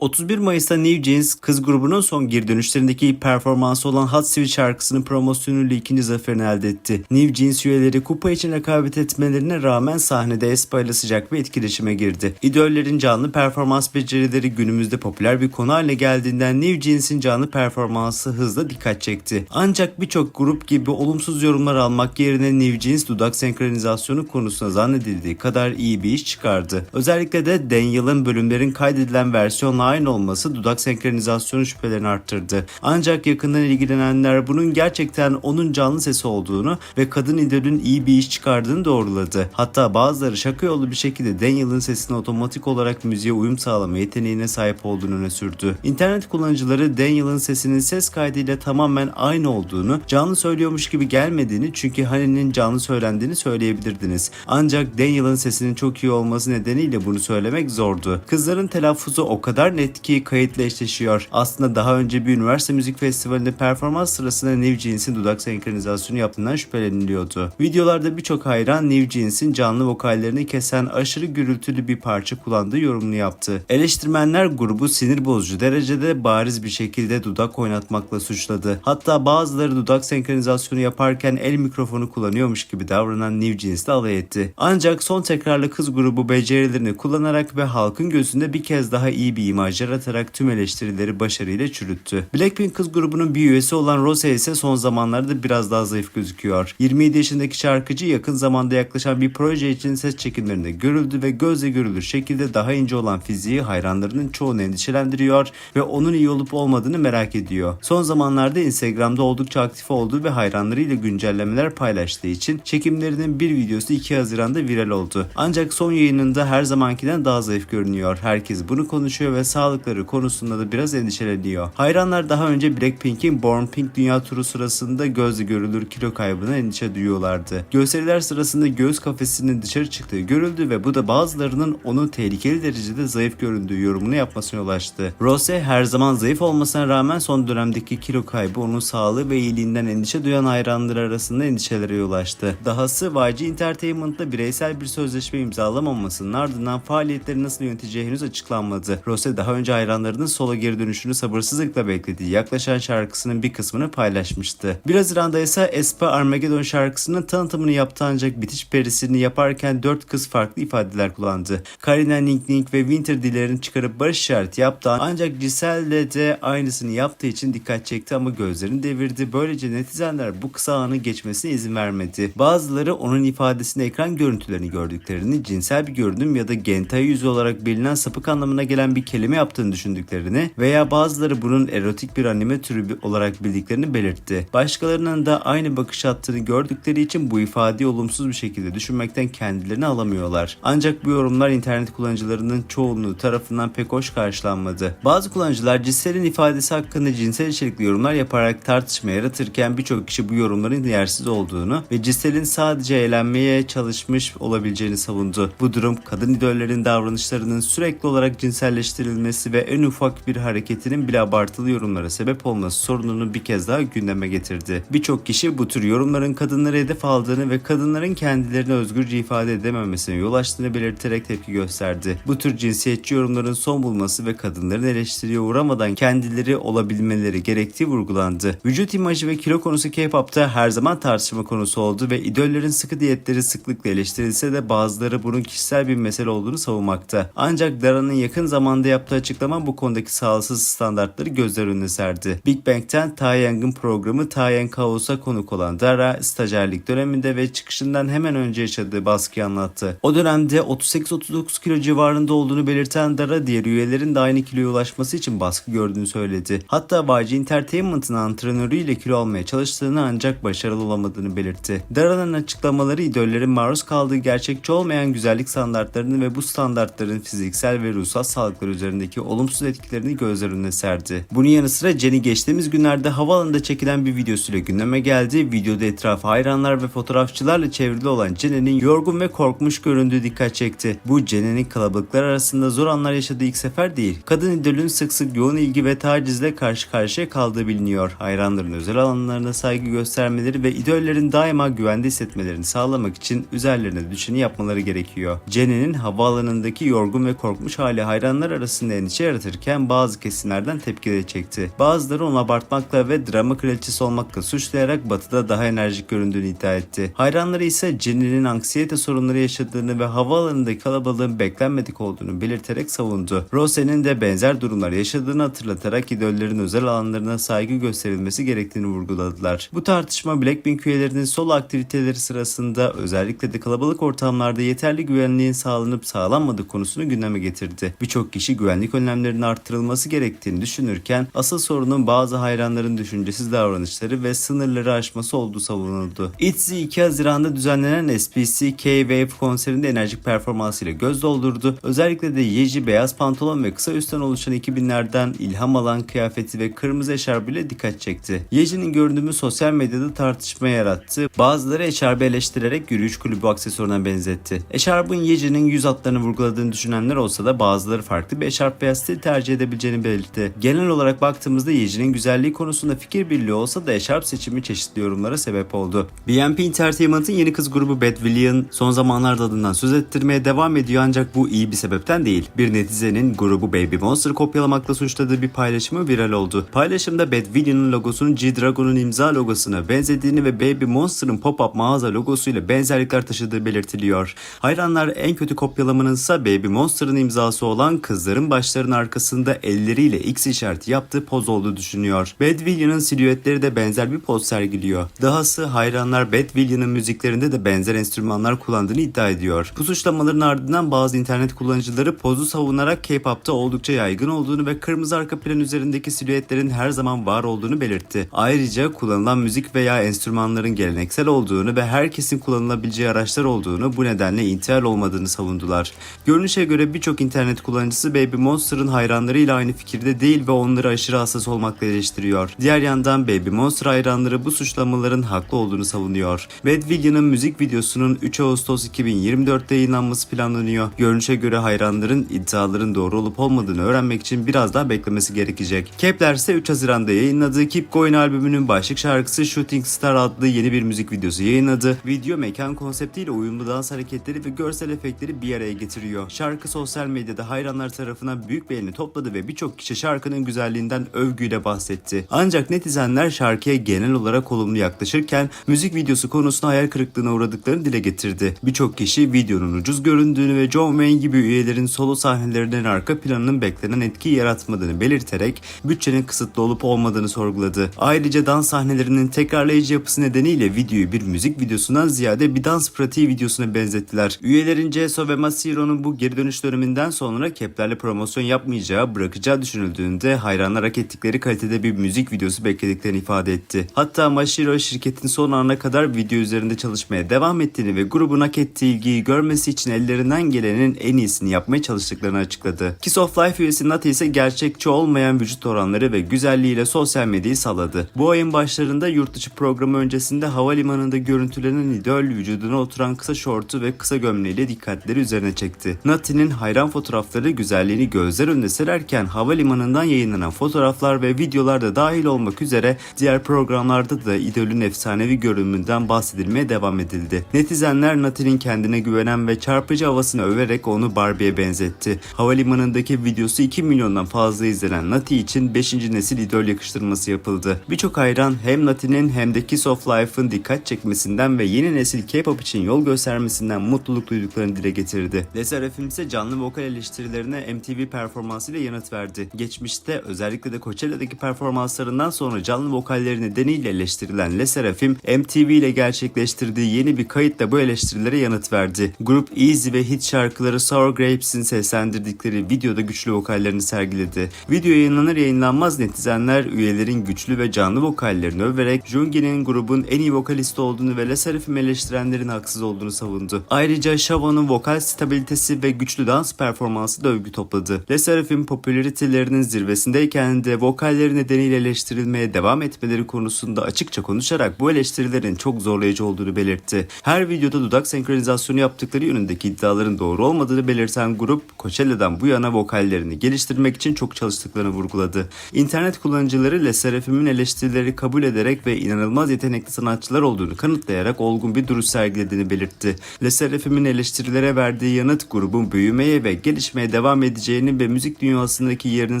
31 Mayıs'ta New Jeans kız grubunun son geri dönüşlerindeki performansı olan Hot Switch şarkısının promosyonuyla ikinci zaferini elde etti. New Jeans üyeleri kupa için rekabet etmelerine rağmen sahnede Espa ile sıcak bir etkileşime girdi. İdollerin canlı performans becerileri günümüzde popüler bir konu haline geldiğinden New Jeans'in canlı performansı hızla dikkat çekti. Ancak birçok grup gibi olumsuz yorumlar almak yerine New Jeans dudak senkronizasyonu konusunda zannedildiği kadar iyi bir iş çıkardı. Özellikle de Daniel'ın bölümlerin kaydedilen versiyonla aynı olması dudak senkronizasyonu şüphelerini arttırdı. Ancak yakından ilgilenenler bunun gerçekten onun canlı sesi olduğunu ve kadın idolün iyi bir iş çıkardığını doğruladı. Hatta bazıları şaka yolu bir şekilde Daniel'ın sesine otomatik olarak müziğe uyum sağlama yeteneğine sahip olduğunu öne sürdü. İnternet kullanıcıları Daniel'ın sesinin ses kaydıyla tamamen aynı olduğunu, canlı söylüyormuş gibi gelmediğini çünkü Hani'nin canlı söylendiğini söyleyebilirdiniz. Ancak Daniel'ın sesinin çok iyi olması nedeniyle bunu söylemek zordu. Kızların telaffuzu o kadar net ki kayıtla eşleşiyor. Aslında daha önce bir üniversite müzik festivalinde performans sırasında New Jeans'in dudak senkronizasyonu yaptığından şüpheleniliyordu. Videolarda birçok hayran New Jeans'in canlı vokallerini kesen aşırı gürültülü bir parça kullandığı yorumunu yaptı. Eleştirmenler grubu sinir bozucu derecede bariz bir şekilde dudak oynatmakla suçladı. Hatta bazıları dudak senkronizasyonu yaparken el mikrofonu kullanıyormuş gibi davranan New Jeans'le alay etti. Ancak son tekrarlı kız grubu becerilerini kullanarak ve halkın gözünde bir kez daha iyi bir imaj yaratarak tüm eleştirileri başarıyla çürüttü. Blackpink kız grubunun bir üyesi olan Rose ise son zamanlarda biraz daha zayıf gözüküyor. 27 yaşındaki şarkıcı yakın zamanda yaklaşan bir proje için ses çekimlerinde görüldü ve gözle görülür şekilde daha ince olan fiziği hayranlarının çoğunu endişelendiriyor ve onun iyi olup olmadığını merak ediyor. Son zamanlarda Instagram'da oldukça aktif olduğu ve hayranlarıyla güncellemeler paylaştığı için çekimlerinin bir videosu 2 Haziran'da viral oldu. Ancak son yayınında her zamankinden daha zayıf görünüyor. Herkes bunu konuşuyor ve sağlıkları konusunda da biraz endişeleniyor. Hayranlar daha önce Blackpink'in Born Pink dünya turu sırasında gözle görülür kilo kaybına endişe duyuyorlardı. Gösteriler sırasında göğüs kafesinin dışarı çıktığı görüldü ve bu da bazılarının onun tehlikeli derecede zayıf göründüğü yorumunu yapmasına yol açtı. Rose her zaman zayıf olmasına rağmen son dönemdeki kilo kaybı onun sağlığı ve iyiliğinden endişe duyan hayranları arasında endişelere yol açtı. Dahası YG Entertainment'la bireysel bir sözleşme imzalamamasının ardından faaliyetleri nasıl yöneteceği henüz açıklanmadı. Rose daha önce hayranlarının sola geri dönüşünü sabırsızlıkla beklediği yaklaşan şarkısının bir kısmını paylaşmıştı. 1 Haziran'da ise Espa Armageddon şarkısının tanıtımını yaptı ancak bitiş perisini yaparken 4 kız farklı ifadeler kullandı. Karina Ning Ning ve Winter dillerini çıkarıp barış işareti yaptı ancak Giselle de aynısını yaptığı için dikkat çekti ama gözlerini devirdi. Böylece netizenler bu kısa anı geçmesine izin vermedi. Bazıları onun ifadesinde ekran görüntülerini gördüklerini, cinsel bir görünüm ya da gentai yüzü olarak bilinen sapık anlamına gelen bir kelime yaptığını düşündüklerini veya bazıları bunun erotik bir anime türü olarak bildiklerini belirtti. Başkalarının da aynı bakış attığını gördükleri için bu ifadeyi olumsuz bir şekilde düşünmekten kendilerini alamıyorlar. Ancak bu yorumlar internet kullanıcılarının çoğunluğu tarafından pek hoş karşılanmadı. Bazı kullanıcılar Gisselle'in ifadesi hakkında cinsel içerikli yorumlar yaparak tartışma yaratırken birçok kişi bu yorumların yersiz olduğunu ve Gisselle'in sadece eğlenmeye çalışmış olabileceğini savundu. Bu durum kadın idollerin davranışlarının sürekli olarak cinselleştirilmesi ve en ufak bir hareketinin bile abartılı yorumlara sebep olması sorununu bir kez daha gündeme getirdi. Birçok kişi bu tür yorumların kadınları hedef aldığını ve kadınların kendilerini özgürce ifade edememesine yol açtığını belirterek tepki gösterdi. Bu tür cinsiyetçi yorumların son bulması ve kadınların eleştiriye uğramadan kendileri olabilmeleri gerektiği vurgulandı. Vücut imajı ve kilo konusu K-pop'ta her zaman tartışma konusu oldu ve idollerin sıkı diyetleri sıklıkla eleştirilse de bazıları bunun kişisel bir mesele olduğunu savunmakta. Ancak Dara'nın yakın zamanda yaptığı açıklama bu konudaki sağlıksız standartları gözler önüne serdi. Big Bang'ten Taeyang'ın programı Taeyang Kaos'a konuk olan Dara, stajyerlik döneminde ve çıkışından hemen önce yaşadığı baskıyı anlattı. O dönemde 38-39 kilo civarında olduğunu belirten Dara diğer üyelerin de aynı kiloya ulaşması için baskı gördüğünü söyledi. Hatta YG Entertainment'ın antrenörüyle kilo almaya çalıştığını ancak başarılı olamadığını belirtti. Dara'nın açıklamaları idollerin maruz kaldığı gerçekçi olmayan güzellik standartlarını ve bu standartların fiziksel ve ruhsal sağlıkları üzerindeki olumsuz etkilerini gözler önüne serdi. Bunun yanı sıra Jenny geçtiğimiz günlerde havaalanında çekilen bir videosuyla gündeme geldi. Videoda etrafı hayranlar ve fotoğrafçılarla çevrili olan Jenny'nin yorgun ve korkmuş göründüğü dikkat çekti. Bu Jenny'nin kalabalıklar arasında zor anlar yaşadığı ilk sefer değil. Kadın idolün sık sık yoğun ilgi ve tacizle karşı karşıya kaldığı biliniyor. Hayranların özel alanlarına saygı göstermeleri ve idollerin daima güvende hissetmelerini sağlamak için üzerlerine düşeni yapmaları gerekiyor. Jenny'nin havaalanındaki yorgun ve korkmuş hali hayranlar arasında içerisinde endişe yaratırken bazı kesimlerden tepkileri çekti. Bazıları onu abartmakla ve drama kraliçesi olmakla suçlayarak batıda daha enerjik göründüğünü iddia etti. Hayranları ise Jennie'nin anksiyete sorunları yaşadığını ve havaalanındaki kalabalığın beklenmedik olduğunu belirterek savundu. Rose'nin de benzer durumlar yaşadığını hatırlatarak idollerin özel alanlarına saygı gösterilmesi gerektiğini vurguladılar. Bu tartışma Blackpink üyelerinin solo aktiviteleri sırasında özellikle de kalabalık ortamlarda yeterli güvenliğin sağlanıp sağlanmadığı konusunu gündeme getirdi. Birçok kişi güvenlik önlemlerinin arttırılması gerektiğini düşünürken asıl sorunun bazı hayranların düşüncesiz davranışları ve sınırları aşması olduğu savunuldu. ITZY 2 Haziran'da düzenlenen SPC K-Wave konserinde enerjik performansıyla göz doldurdu. Özellikle de Yeji beyaz pantolon ve kısa üstten oluşan 2000'lerden ilham alan kıyafeti ve kırmızı eşarbıyla dikkat çekti. Yeji'nin görünümü sosyal medyada tartışma yarattı. Bazıları eşarbı eleştirerek yürüyüş kulübü aksesuarına benzetti. Eşarbın Yeji'nin yüz hatlarını vurguladığını düşünenler olsa da bazıları farklı bir eşarp veya stil tercih edebileceğini belirtti. Genel olarak baktığımızda Yeji'nin güzelliği konusunda fikir birliği olsa da eşarp seçimi çeşitli yorumlara sebep oldu. BNP Entertainment'ın yeni kız grubu Bad William son zamanlarda adından söz ettirmeye devam ediyor ancak bu iyi bir sebepten değil. Bir netizenin grubu Baby Monster kopyalamakla suçladığı bir paylaşımı viral oldu. Paylaşımda Bad William'ın logosunun G-Dragon'un imza logosuna benzediğini ve Baby Monster'ın pop-up mağaza logosuyla benzerlikler taşıdığı belirtiliyor. Hayranlar en kötü kopyalamanın ise Baby Monster'ın imzası olan kızların başlarının arkasında elleriyle X işareti yaptığı poz olduğu düşünüyor. Bad William'ın silüetleri de benzer bir poz sergiliyor. Dahası hayranlar Bad William'ın müziklerinde de benzer enstrümanlar kullandığını iddia ediyor. Bu suçlamaların ardından bazı internet kullanıcıları pozu savunarak K-pop'ta oldukça yaygın olduğunu ve kırmızı arka plan üzerindeki silüetlerin her zaman var olduğunu belirtti. Ayrıca kullanılan müzik veya enstrümanların geleneksel olduğunu ve herkesin kullanılabileceği araçlar olduğunu bu nedenle intihal olmadığını savundular. Görünüşe göre birçok internet kullanıcısı Baby Monster'ın hayranlarıyla aynı fikirde değil ve onları aşırı hassas olmakla eleştiriyor. Diğer yandan Baby Monster hayranları bu suçlamaların haklı olduğunu savunuyor. Bad William'ın müzik videosunun 3 Ağustos 2024'te yayınlanması planlanıyor. Görünüşe göre hayranların iddiaların doğru olup olmadığını öğrenmek için biraz daha beklemesi gerekecek. Kepler ise 3 Haziran'da yayınladığı Keep Going albümünün başlık şarkısı Shooting Star adlı yeni bir müzik videosu yayınladı. Video mekan konseptiyle uyumlu dans hareketleri ve görsel efektleri bir araya getiriyor. Şarkı sosyal medyada hayranlar tarafından büyük beğeni topladı ve birçok kişi şarkının güzelliğinden övgüyle bahsetti. Ancak netizenler şarkıya genel olarak olumlu yaklaşırken müzik videosu konusunda hayal kırıklığına uğradıklarını dile getirdi. Birçok kişi videonun ucuz göründüğünü ve John Wayne gibi üyelerin solo sahnelerinin arka planının beklenen etki yaratmadığını belirterek bütçenin kısıtlı olup olmadığını sorguladı. Ayrıca dans sahnelerinin tekrarlayıcı yapısı nedeniyle videoyu bir müzik videosundan ziyade bir dans pratiği videosuna benzettiler. Üyelerin Ceso ve Masiro'nun bu geri dönüş döneminden sonra Kepler'le promosyon yapmayacağı, bırakacağı düşünüldüğünde hayranlar hak ettikleri kalitede bir müzik videosu beklediklerini ifade etti. Hatta Mashiro şirketin son ana kadar video üzerinde çalışmaya devam ettiğini ve grubun hak ettiği ilgiyi görmesi için ellerinden gelenin en iyisini yapmaya çalıştıklarını açıkladı. Kiss of Life üyesi Nati ise gerçekçi olmayan vücut oranları ve güzelliğiyle sosyal medyayı salladı. Bu ayın başlarında yurt dışı programı öncesinde havalimanında görüntülenen idol vücuduna oturan kısa şortu ve kısa gömleğiyle dikkatleri üzerine çekti. Nati'nin hayran fotoğrafları güzelliğini gözler önüne sererken havalimanından yayınlanan fotoğraflar ve videolar da dahil olmak üzere diğer programlarda da idolün efsanevi görünümünden bahsedilmeye devam edildi. Netizenler Nati'nin kendine güvenen ve çarpıcı havasını överek onu Barbie'ye benzetti. Havalimanındaki videosu 2 milyondan fazla izlenen Nati için 5. nesil idol yakıştırması yapıldı. Birçok hayran hem Nati'nin hem de Kiss of Life'ın dikkat çekmesinden ve yeni nesil K-pop için yol göstermesinden mutluluk duyduklarını dile getirdi. Lesera film ise canlı vokal eleştirilerine MTV performansıyla yanıt verdi. Geçmişte özellikle de Coachella'daki performanslarından sonra canlı vokalleri nedeniyle eleştirilen Le Sserafim, MTV ile gerçekleştirdiği yeni bir kayıtla bu eleştirilere yanıt verdi. Grup Easy ve hit şarkıları Sour Grapes'in seslendirdikleri videoda güçlü vokallerini sergiledi. Video yayınlanır yayınlanmaz netizenler üyelerin güçlü ve canlı vokallerini överek Jungi'nin grubun en iyi vokalisti olduğunu ve Le Sserafim eleştirenlerin haksız olduğunu savundu. Ayrıca Shavo'nun vokal stabilitesi ve güçlü dans performansı da övgü topladı. Le Sserafim popülaritelerinin zirvesindeyken de vokalleri nedeniyle eleştirilmeye devam etmeleri konusunda açıkça konuşarak bu eleştirilerin çok zorlayıcı olduğunu belirtti. Her videoda dudak senkronizasyonu yaptıkları yönündeki iddiaların doğru olmadığını belirten grup Coachella'dan bu yana vokallerini geliştirmek için çok çalıştıklarını vurguladı. İnternet kullanıcıları Le Sserafim'in eleştirileri kabul ederek ve inanılmaz yetenekli sanatçılar olduğunu kanıtlayarak olgun bir duruş sergilediğini belirtti. Le Sserafim'in eleştirilere verdiği yanıt grubun büyümeye ve gelişmeye devam edeceğini potansiyelinin ve müzik dünyasındaki yerini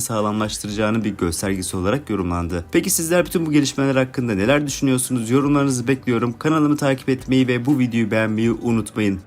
sağlamlaştıracağını bir göstergesi olarak yorumlandı. Peki sizler bütün bu gelişmeler hakkında neler düşünüyorsunuz? Yorumlarınızı bekliyorum. Kanalımı takip etmeyi ve bu videoyu beğenmeyi unutmayın.